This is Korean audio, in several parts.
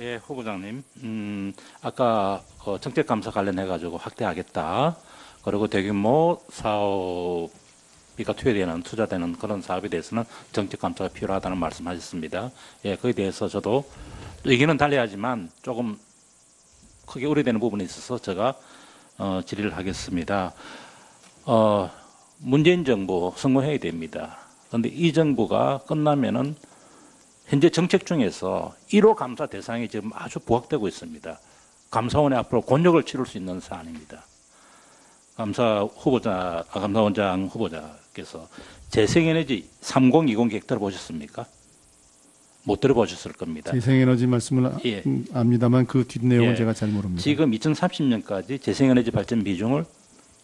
예, 후보장님. 음, 아까 어, 정책 감사 관련해 가지고 확대하겠다. 그리고 대규모 사업비가 투여되는, 투자되는 그런 사업에 대해서는 정책 감사가 필요하다는 말씀하셨습니다. 예, 그에 대해서 저도 의견은 달리하지만 조금 크게 우려되는 부분이 있어서 제가 어, 질의를 하겠습니다. 어, 문재인 정부 선거해야 됩니다. 그런데 이 정부가 끝나면은 현재 정책 중에서 1호 감사 대상이 지금 아주 부각되고 있습니다. 감사원에 앞으로 곤욕을 치를 수 있는 사안입니다. 감사 후보자, 아, 감사원장 후보자께서 재생에너지 3020 계획 들어보셨습니까? 못 들어보셨을 겁니다. 재생에너지 말씀을 아- 예. 음, 압니다만 그 뒷내용은 예. 제가 잘 모릅니다. 지금 2030년까지 재생에너지 발전 비중을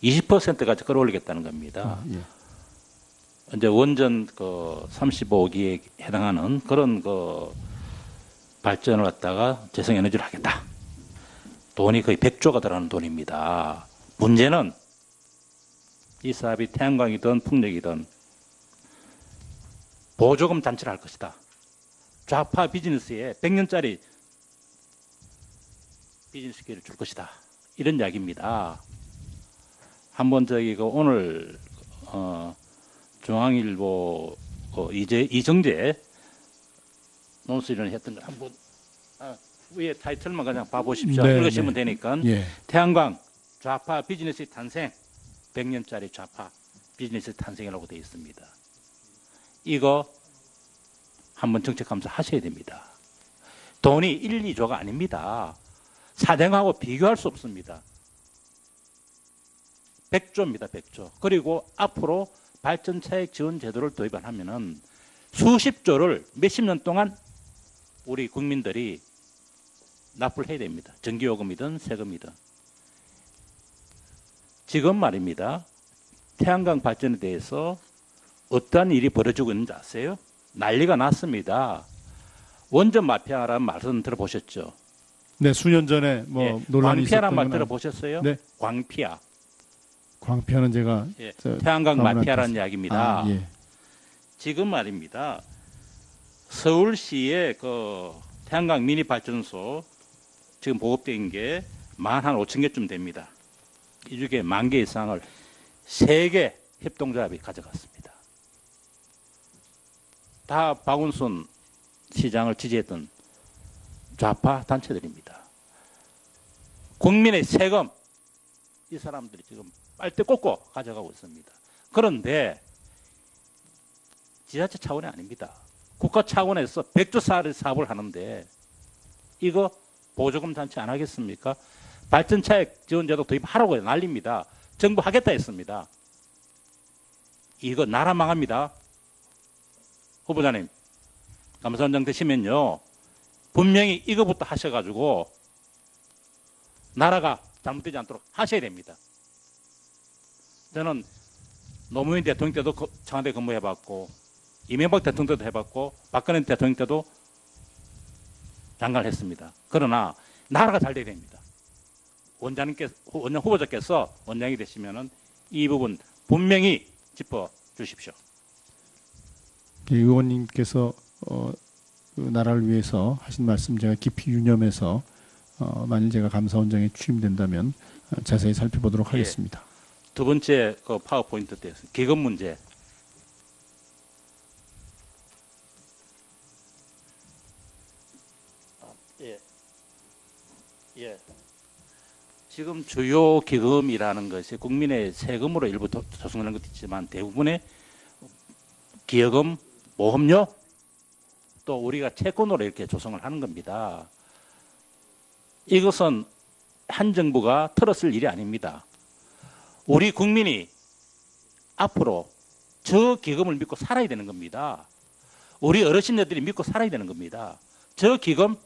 20%까지 끌어올리겠다는 겁니다. 아, 예. 이제 원전 그 35기에 해당하는 그런 그 발전을 갖다가 재생에너지를 하겠다. 돈이 거의 100조가 들어가는 돈입니다. 문제는 이 사업이 태양광이든 풍력이든 보조금 잔치를 할 것이다. 좌파 비즈니스에 100년짜리 비즈니스 기회를 줄 것이다. 이런 이야기입니다. 한번 저기 그 오늘 어 중앙일보 어, 이제 이정재 논술위원 했던 거 한번 아, 위에 타이틀만 그냥 봐보십시오. 네, 읽으시면 네. 되니까 예. 태양광 좌파 비즈니스 탄생 100년짜리 좌파 비즈니스 탄생이라고 되어 있습니다. 이거 한번 정책 감사 하셔야 됩니다. 돈이 1, 2조가 아닙니다. 사대강하고 비교할 수 없습니다. 100조입니다, 100조. 그리고 앞으로 발전 차익 지원 제도를 도입하면은 수십 조를 몇십 년 동안 우리 국민들이 납부를 해야 됩니다. 전기요금이든 세금이든. 지금 말입니다. 태양광 발전에 대해서 어떠한 일이 벌어지고 있는지 아세요? 난리가 났습니다. 원전 마피아라는 말씀 들어보셨죠? 네, 수년 전에 뭐 예, 논란이 광피아라는 말 들어보셨어요? 네. 광피아. 광피아는 제가 예, 저, 태양광 마피아라는 놨- 이야기입니다. 아, 예. 지금 말입니다. 서울시의 그 태양광 미니 발전소 지금 보급된 게 만 한 5천 개쯤 됩니다. 이 중에 만 개 이상을 세 개 협동조합이 가져갔습니다. 다 박운순 시장을 지지했던 좌파 단체들입니다. 국민의 세금 이 사람들이 지금 빨대 꽂고 가져가고 있습니다. 그런데 지자체 차원이 아닙니다. 국가 차원에서 100조 사를 사업을 하는데 이거 보조금 잔치 안 하겠습니까? 발전차액 지원제도 도입하라고 난립니다. 정부 하겠다 했습니다. 이거 나라 망합니다. 후보자님, 감사원장 되시면요. 분명히 이거부터 하셔가지고 나라가 잘못되지 않도록 하셔야 됩니다. 저는 노무현 대통령 때도 거- 청와대 근무해봤고 이명박 대통령 때도 해봤고 박근혜 대통령 때도 장관을 했습니다. 그러나 나라가 잘 돼야 됩니다. 원장님께 원장 후보자께서 원장이 되시면은 이 부분 분명히 짚어 주십시오. 이 의원님께서 어, 그 나라를 위해서 하신 말씀 제가 깊이 유념해서 어, 만일 제가 감사원장에 취임된다면 어, 자세히 살펴보도록 예. 하겠습니다. 두 번째 그 파워포인트 때 기금 문제. 아, 예. 예. 지금 주요 기금이라는 것이 국민의 세금으로 일부 도- 조성하는 것도 있지만 대부분의 기여금, 보험료 또 우리가 채권으로 이렇게 조성을 하는 겁니다. 이것은 한 정부가 틀었을 일이 아닙니다. 우리 국민이 앞으로 저 기금을 믿고 살아야 되는 겁니다. 우리 어르신들이 믿고 살아야 되는 겁니다. 저 기금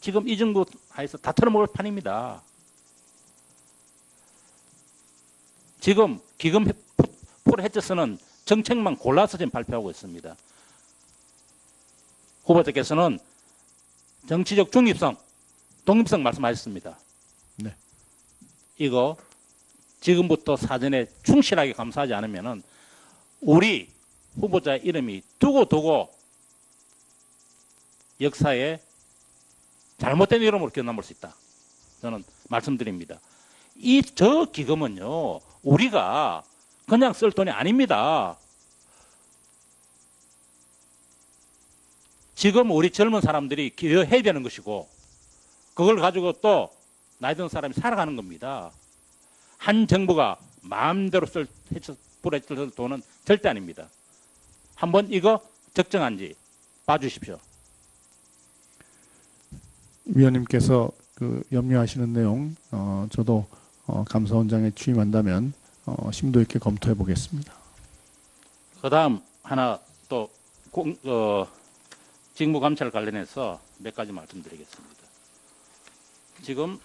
지금 이 정부 하에서 다 털어먹을 판입니다. 지금 기금 풀 해저스는 정책만 골라서 지금 발표하고 있습니다. 후보자께서는 정치적 중립성, 독립성 말씀하셨습니다. 네. 이거 지금부터 사전에 충실하게 감사하지 않으면은 우리 후보자 이름이 두고 두고 역사에 잘못된 이름으로 기억남을 수 있다. 저는 말씀드립니다. 이 저 기금은요 우리가 그냥 쓸 돈이 아닙니다. 지금 우리 젊은 사람들이 기여해야 되는 것이고 그걸 가지고 또 나이 든 사람이 살아가는 겁니다. 한 정부가 마음대로 쓸 뿌려쓸 돈은 절대 아닙니다. 한번 이거 적정한지 봐주십시오. 위원님께서 그 염려하시는 내용 어, 저도 어, 감사원장에 취임한다면 어, 심도 있게 검토해 보겠습니다. 그 다음 하나 또 공, 어, 직무 감찰 관련해서 몇 가지 말씀드리겠습니다. 지금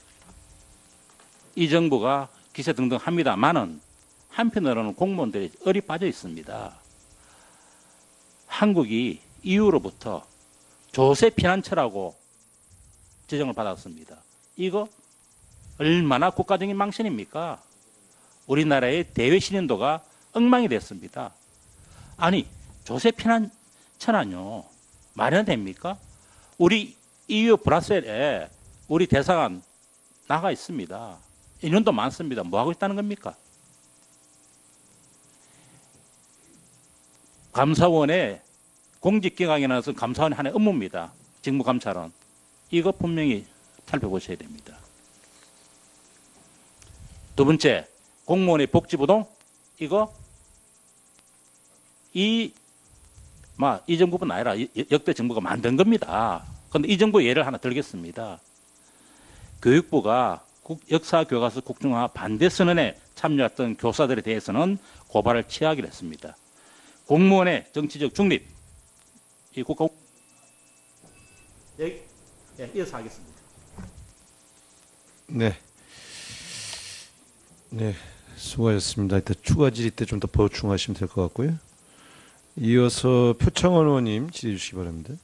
이 정부가 기세 등등 합니다만은 한편으로는 공무원들이 얼이 빠져 있습니다. 한국이 이후로부터 조세 피난처라고 지정을 받았습니다. 이거 얼마나 국가적인 망신입니까? 우리나라의 대외 신인도가 엉망이 됐습니다. 아니 조세 피난처는요 말이 안 됩니까? 우리 EU 브라셀에 우리 대사관 나가 있습니다. 인원도 많습니다. 뭐 하고 있다는 겁니까? 감사원의 공직기강이라서 감사원의 하나의 업무입니다. 직무감찰은 이거 분명히 살펴보셔야 됩니다. 두 번째 공무원의 복지부동 이거 이, 막, 이 정부뿐 아니라 이- 역대 정부가 만든 겁니다. 그런데 이 정부 예를 하나 들겠습니다. 교육부가 국- 역사 교과서 국중화 반대 선언에 참여했던 교사들에 대해서는 고발을 취하기로 했습니다. 공무원의 정치적 중립, 이 국가 여기 예, 이어서 하겠습니다. 네. 네, 수고하셨습니다. 이따 추가 질의 때 좀 더 보충하시면 될 것 같고요. 이어서 표창원 의원님 질의 주시기 바랍니다.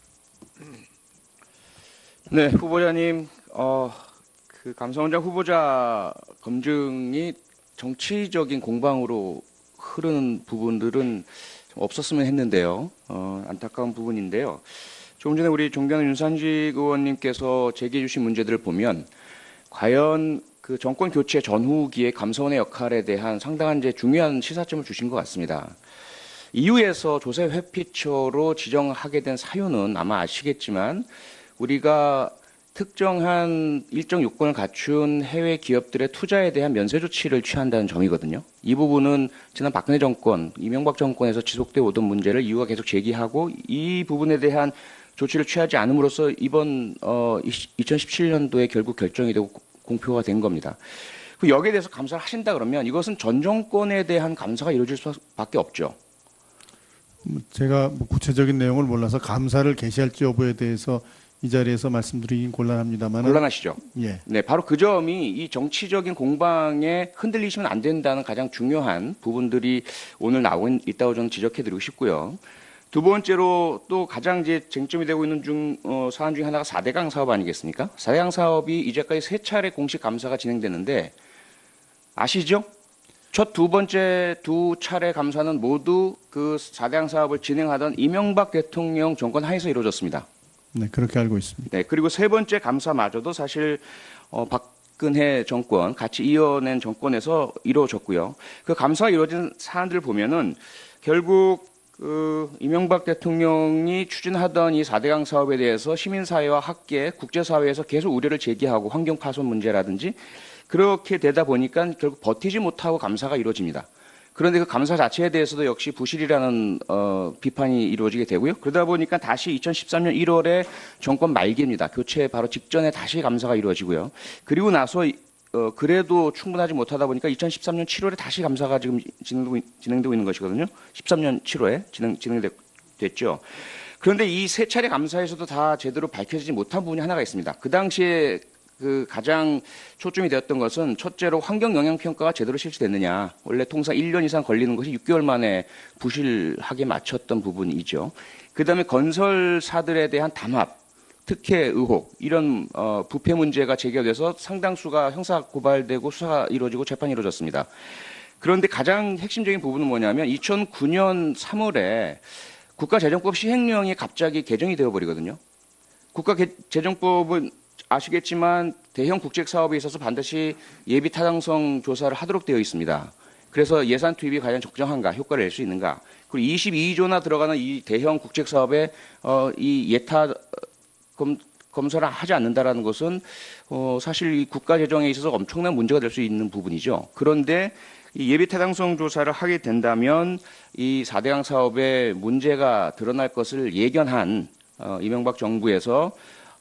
네, 후보자님, 어, 그 감사원장 후보자 검증이 정치적인 공방으로 흐르는 부분들은 좀 없었으면 했는데요. 어, 안타까운 부분인데요. 조금 전에 우리 존경하는 윤산직 의원님께서 제기해 주신 문제들을 보면 과연 그 정권 교체 전후기의 감사원의 역할에 대한 상당한 이제 중요한 시사점을 주신 것 같습니다. 이후에서 조세 회피처로 지정하게 된 사유는 아마 아시겠지만 우리가 특정한 일정 요건을 갖춘 해외 기업들의 투자에 대한 면세 조치를 취한다는 점이거든요. 이 부분은 지난 박근혜 정권, 이명박 정권에서 지속돼 오던 문제를 이유가 계속 제기하고 이 부분에 대한 조치를 취하지 않음으로써 이번 어 2017년도에 결국 결정이 되고 공표가 된 겁니다. 그 여기에 대해서 감사를 하신다 그러면 이것은 전 정권에 대한 감사가 이루어질 수밖에 없죠. 제가 뭐 구체적인 내용을 몰라서 감사를 개시할지 여부에 대해서 이 자리에서 말씀드리긴 곤란합니다만 곤란하시죠? 예. 네, 바로 그 점이 이 정치적인 공방에 흔들리시면 안 된다는 가장 중요한 부분들이 오늘 나오고 있다고 저는 지적해드리고 싶고요. 두 번째로 또 가장 이제 쟁점이 되고 있는 중 어, 사안 중에 하나가 4대강 사업 아니겠습니까? 4대강 사업이 이제까지 세 차례 공식 감사가 진행됐는데 아시죠? 첫 두 번째 두 차례 감사는 모두 그 4대강 사업을 진행하던 이명박 대통령 정권 하에서 이루어졌습니다. 네, 그렇게 알고 있습니다. 네, 그리고 세 번째 감사마저도 사실 어, 박근혜 정권 같이 이어낸 정권에서 이루어졌고요. 그 감사가 이루어진 사안들을 보면은 결국 그 이명박 대통령이 추진하던 이 4대강 사업에 대해서 시민사회와 학계, 국제사회에서 계속 우려를 제기하고 환경 파손 문제라든지 그렇게 되다 보니까 결국 버티지 못하고 감사가 이루어집니다. 그런데 그 감사 자체에 대해서도 역시 부실이라는 어, 비판이 이루어지게 되고요. 그러다 보니까 다시 2013년 1월에 정권 말기입니다. 교체 바로 직전에 다시 감사가 이루어지고요. 그리고 나서 이- 어, 그래도 충분하지 못하다 보니까 2013년 7월에 다시 감사가 지금 진행되고, 있- 진행되고 있는 것이거든요. 13년 7월에 진행, 진행됐죠. 그런데 이 세 차례 감사에서도 다 제대로 밝혀지지 못한 부분이 하나가 있습니다. 그 당시에 그 가장 초점이 되었던 것은 첫째로 환경 영향 평가가 제대로 실시됐느냐. 원래 통상 1년 이상 걸리는 것이 6개월 만에 부실하게 맞췄던 부분이죠. 그다음에 건설사들에 대한 담합, 특혜 의혹 이런 어, 부패 문제가 제기돼서 상당수가 형사 고발되고 수사가 이루어지고 재판이 이루어졌습니다. 그런데 가장 핵심적인 부분은 뭐냐면 2009년 3월에 국가재정법 시행령이 갑자기 개정이 되어 버리거든요. 국가재정법은 아시겠지만 대형 국책 사업에 있어서 반드시 예비 타당성 조사를 하도록 되어 있습니다. 그래서 예산 투입이 과연 적정한가, 효과를 낼 수 있는가. 그리고 22조나 들어가는 이 대형 국책 사업에 어, 이 예타 검, 검사를 하지 않는다라는 것은 어, 사실 이 국가 재정에 있어서 엄청난 문제가 될 수 있는 부분이죠. 그런데 이 예비 타당성 조사를 하게 된다면 이 4대강 사업에 문제가 드러날 것을 예견한 어, 이명박 정부에서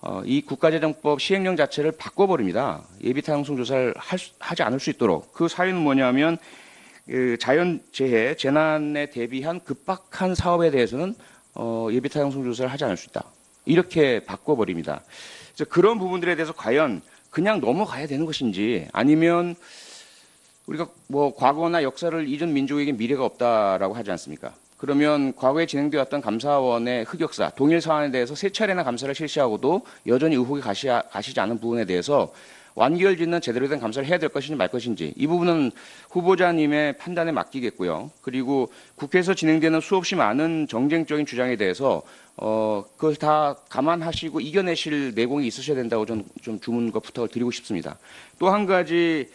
어, 이 국가재정법 시행령 자체를 바꿔버립니다. 예비 타당성 조사를 할 수- 하지 않을 수 있도록 그 사유는 뭐냐면 그 자연재해 재난에 대비한 급박한 사업에 대해서는 어, 예비 타당성 조사를 하지 않을 수 있다. 이렇게 바꿔버립니다. 그런 부분들에 대해서 과연 그냥 넘어가야 되는 것인지 아니면 우리가 뭐 과거나 역사를 잊은 민족에게 미래가 없다라고 하지 않습니까? 그러면 과거에 진행되었던 감사원의 흑역사, 동일 사안에 대해서 세 차례나 감사를 실시하고도 여전히 의혹이 가시, 가시지 않은 부분에 대해서 완결 짓는 제대로 된 감사를 해야 될 것인지 말 것인지 이 부분은 후보자님의 판단에 맡기겠고요. 그리고 국회에서 진행되는 수없이 많은 정쟁적인 주장에 대해서 어, 그걸 다 감안하시고 이겨내실 내공이 있으셔야 된다고 좀, 좀 주문과 부탁을 드리고 싶습니다. 또 한 가지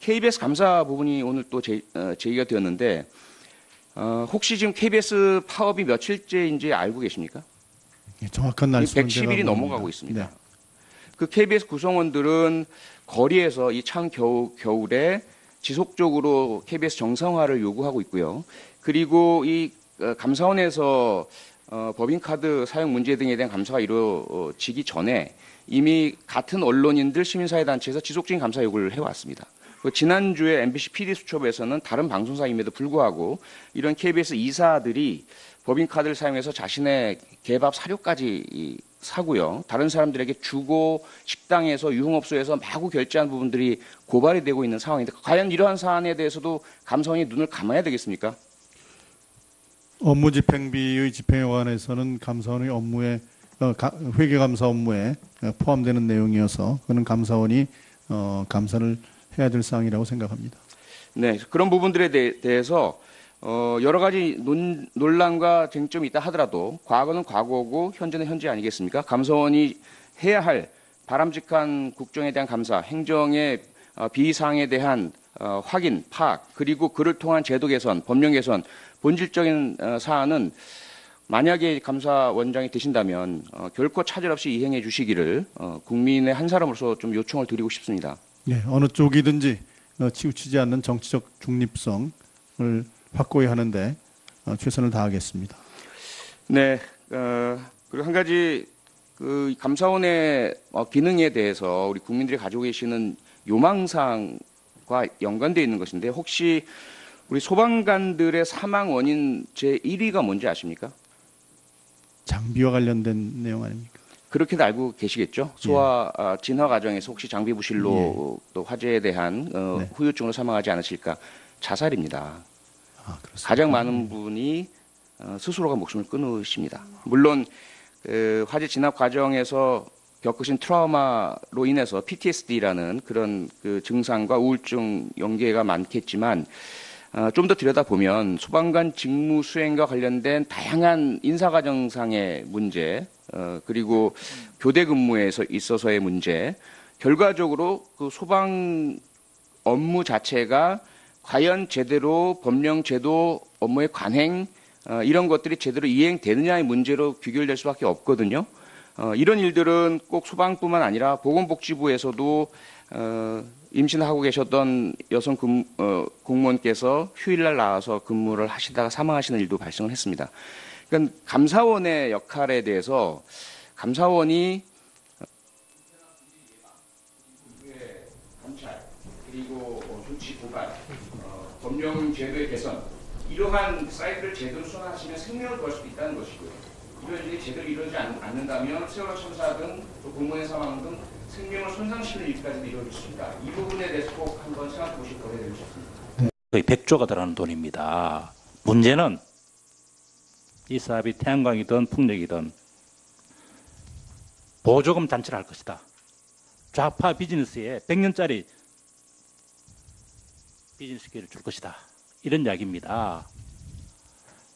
KBS 감사 부분이 오늘 또 제, 어, 제기가 되었는데 어, 혹시 지금 KBS 파업이 며칠째인지 알고 계십니까? 예, 정확한 날짜는 110일이 넘어가고 있습니다. 그 KBS 구성원들은 거리에서 이 찬 겨우, 겨울에 지속적으로 KBS 정상화를 요구하고 있고요. 그리고 이 어, 감사원에서 어, 법인카드 사용 문제 등에 대한 감사가 이루어지기 전에 이미 같은 언론인들 시민사회단체에서 지속적인 감사 요구를 해왔습니다. 그 지난주에 MBC PD 수첩에서는 다른 방송사임에도 불구하고 이런 KBS 이사들이 법인카드를 사용해서 자신의 개밥 사료까지 이 사고요. 다른 사람들에게 주고 식당에서 유흥업소에서 마구 결제한 부분들이 고발이 되고 있는 상황인데 과연 이러한 사안에 대해서도 감사원이 눈을 감아야 되겠습니까? 업무 집행비의 집행에 관해서는 감사원의 업무에 어, 가- 회계감사 업무에 어, 포함되는 내용이어서 그는 감사원이 어, 감사를 해야 될 사항이라고 생각합니다. 네, 그런 부분들에 대, 대해서 어, 여러 가지 논, 논란과 쟁점이 있다 하더라도 과거는 과거고 현재는 현재 아니겠습니까? 감사원이 해야 할 바람직한 국정에 대한 감사, 행정의 어, 비사항에 대한 어, 확인, 파악, 그리고 그를 통한 제도 개선, 법령 개선, 본질적인 어, 사안은 만약에 감사원장이 되신다면 어, 결코 차질 없이 이행해 주시기를 어, 국민의 한 사람으로서 좀 요청을 드리고 싶습니다. 네, 어느 쪽이든지 어, 치우치지 않는 정치적 중립성을 확고히 하는데 어, 최선을 다하겠습니다. 네, 어, 그리고 한 가지 그 감사원의 어, 기능에 대해서 우리 국민들이 가지고 계시는 요망사항과 연관되어 있는 것인데 혹시 우리 소방관들의 사망 원인 제 1위가 뭔지 아십니까? 장비와 관련된 내용 아닙니까? 그렇게도 알고 계시겠죠? 소화 아, 진화 과정에서 혹시 장비 부실로 또 화재에 대한 어, 네. 후유증으로 사망하지 않으실까? 자살입니다. 아, 그렇습니다. 가장 많은 분이 어, 스스로가 목숨을 끊으십니다. 물론 그 화재 진압 과정에서 겪으신 트라우마로 인해서 PTSD라는 그런 그 증상과 우울증 연계가 많겠지만 어, 좀더 들여다 보면 소방관 직무 수행과 관련된 다양한 인사과정상의 문제 어, 그리고 교대 근무에서 있어서의 문제 결과적으로 그 소방 업무 자체가 과연 제대로 법령 제도 업무의 관행 어, 이런 것들이 제대로 이행되느냐의 문제로 귀결될 수밖에 없거든요. 어, 이런 일들은 꼭 소방뿐만 아니라 보건복지부에서도 어, 임신하고 계셨던 여성 근, 어, 공무원께서 휴일날 나와서 근무를 하시다가 사망하시는 일도 발생을 했습니다. 그러니까 감사원의 역할에 대해서 감사원이 감찰 그리고 어, 조치 고발 어, 법령 제도의 개선 이러한 사이클을 제대로 수행하시면 생명을 구할 수도 있다는 것이고요. 이런 일이 제대로 이루어지지 않, 않는다면 세월호 참사 등또 공무원의 사망 등 생명을 손상시키는 일까지도 있다. 이 부분에 대해서 꼭 한번 생각해 보실 거에 되고 싶습니다. 거의 100조가 들어가는 돈입니다. 문제는 이 사업이 태양광이든 풍력이든 보조금 단체를 할 것이다. 좌파 비즈니스에 100년짜리 비즈니스 기회를 줄 것이다. 이런 이야기입니다.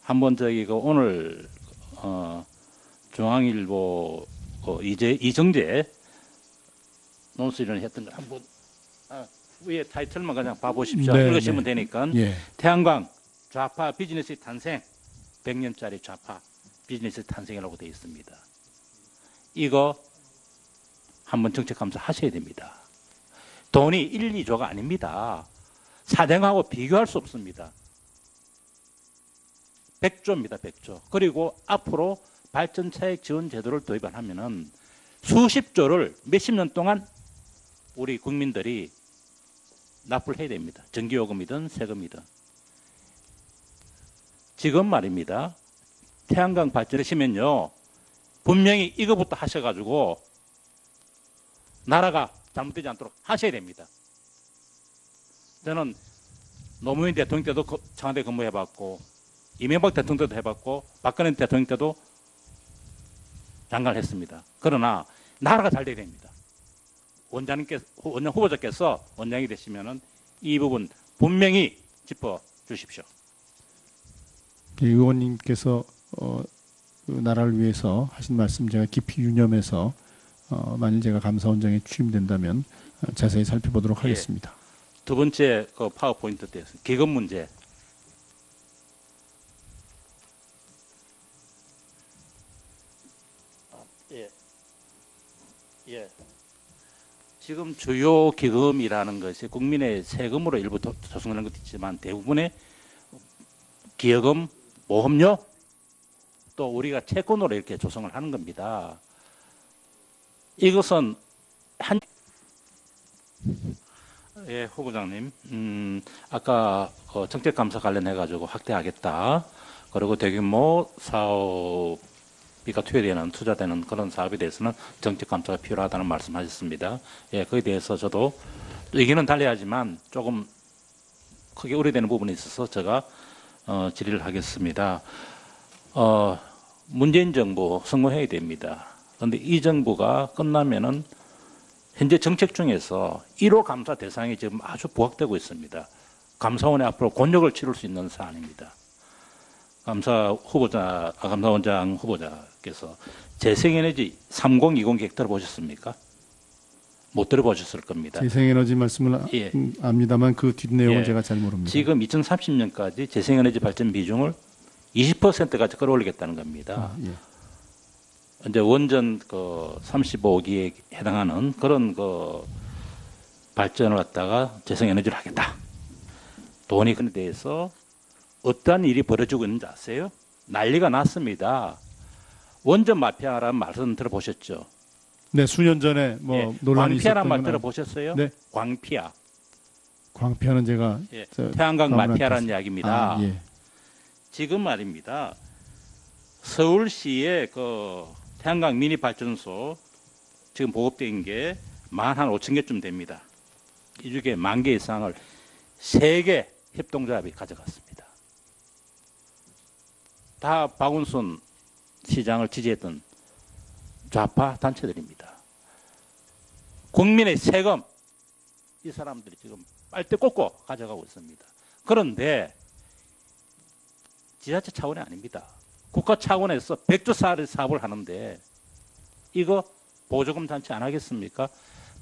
한번 저기 그 오늘 어, 중앙일보 어, 이제 이정재 논술을 했던 걸 한번 아, 위에 타이틀만 그냥 봐보십시오. 네, 읽으시면 네. 되니까 예. 태양광 좌파 비즈니스의 탄생 100년짜리 좌파 비즈니스 탄생이라고 되어 있습니다. 이거 한번 정책 감사 하셔야 됩니다. 돈이 1, 2조가 아닙니다. 사대강하고 비교할 수 없습니다. 100조입니다. 100조. 그리고 앞으로 발전 차액 지원 제도를 도입을 하면은 수십조를 몇십 년 동안 우리 국민들이 납부를 해야 됩니다. 전기요금이든 세금이든. 지금 말입니다. 태양광 발전하시면요. 분명히 이거부터 하셔가지고 나라가 잘못되지 않도록 하셔야 됩니다. 저는 노무현 대통령 때도 거- 청와대 근무해봤고 이명박 대통령 때도 해봤고 박근혜 대통령 때도 장관을 했습니다. 그러나 나라가 잘 돼야 됩니다. 원장님께 원장 후보자께서 원장이 되시면은 이 부분 분명히 짚어 주십시오. 이 의원님께서 어, 그 나라를 위해서 하신 말씀 제가 깊이 유념해서 어, 만일 제가 감사원장에 취임된다면 어, 자세히 살펴보도록 예. 하겠습니다. 두 번째 그 파워포인트 때서 기금 문제. 지금 주요 기금이라는 것이 국민의 세금으로 일부 도- 조성하는 것도 있지만 대부분의 기여금, 보험료 또 우리가 채권으로 이렇게 조성을 하는 겁니다. 이것은 한 예, 후보장님. 음, 아까 어, 정책 감사 관련해 가지고 확대하겠다. 그리고 대규모 사업 비가 투여되는 투자되는 그런 사업에 대해서는 정책 감사가 필요하다는 말씀하셨습니다. 예, 그에 대해서 저도 의견은 달리하지만 조금 크게 우려되는 부분이 있어서 제가 어, 질의를 하겠습니다. 어, 문재인 정부 성공해야 됩니다. 그런데 이 정부가 끝나면은 현재 정책 중에서 1호 감사 대상이 지금 아주 부각되고 있습니다. 감사원에 앞으로 곤욕을 치를 수 있는 사안입니다. 감사 후보자, 아, 감사원장 후보자께서 재생에너지 3020 계획 들어보셨습니까? 못 들어보셨을 겁니다. 재생에너지 말씀을 아- 예. 음, 압니다만 그 뒷내용은 예. 제가 잘 모릅니다. 지금 2030년까지 재생에너지 발전 비중을 20%까지 끌어올리겠다는 겁니다. 아, 예. 이제 원전 그 35기에 해당하는 그런 그 발전을 갖다가 재생에너지를 하겠다. 돈이 그에 대해서 어떠한 일이 벌어지고 있는지 아세요? 난리가 났습니다. 원전 마피아라는 말씀 들어보셨죠? 네, 수년 전에 뭐 예, 논란이 광피아라는 말건 들어보셨어요? 네. 광피아. 광피아는 제가 예, 저, 태양광 마피아라는 놨- 이야기입니다. 아, 예. 지금 말입니다. 서울시의 그 태양광 미니 발전소 지금 보급된 게 만한 5천 개쯤 됩니다. 이 중에 만 개 이상을 세 개 협동조합이 가져갔습니다. 다 박운순 시장을 지지했던 좌파 단체들입니다. 국민의 세금 이 사람들이 지금 빨대 꽂고 가져가고 있습니다. 그런데 지자체 차원이 아닙니다. 국가 차원에서 100조 사를 사업을 하는데 이거 보조금 잔치 안 하겠습니까?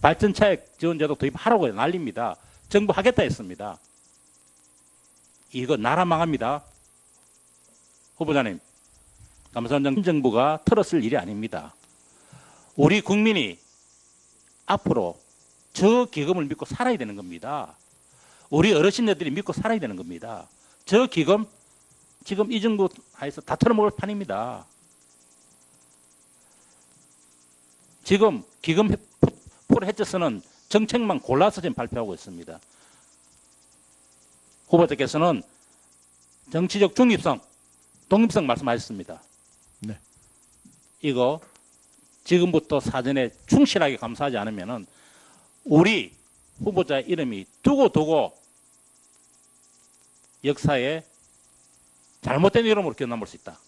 발전차액 지원제도 도입하라고 난립니다. 정부 하겠다 했습니다. 이거 나라 망합니다. 후보자님, 감사원장 정부가 틀었을 일이 아닙니다. 우리 국민이 앞으로 저 기금을 믿고 살아야 되는 겁니다. 우리 어르신들이 믿고 살아야 되는 겁니다. 저 기금 지금 이 정부 하에서 다 털어먹을 판입니다. 지금 기금 풀 해저서는 정책만 골라서 지금 발표하고 있습니다. 후보자께서는 정치적 중립성, 독립성 말씀하셨습니다. 네. 이거 지금부터 사전에 충실하게 감사하지 않으면은 우리 후보자 이름이 두고 두고 역사에 잘못된 이름으로 기억남을 수 있다.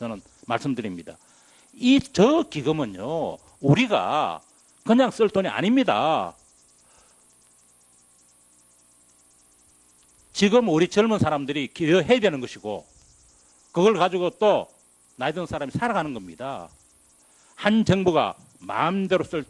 저는 말씀드립니다. 이 저 기금은요, 우리가 그냥 쓸 돈이 아닙니다. 지금 우리 젊은 사람들이 기여해야 되는 것이고, 그걸 가지고 또 나이 든 사람이 살아가는 겁니다. 한 정부가 마음대로 쓸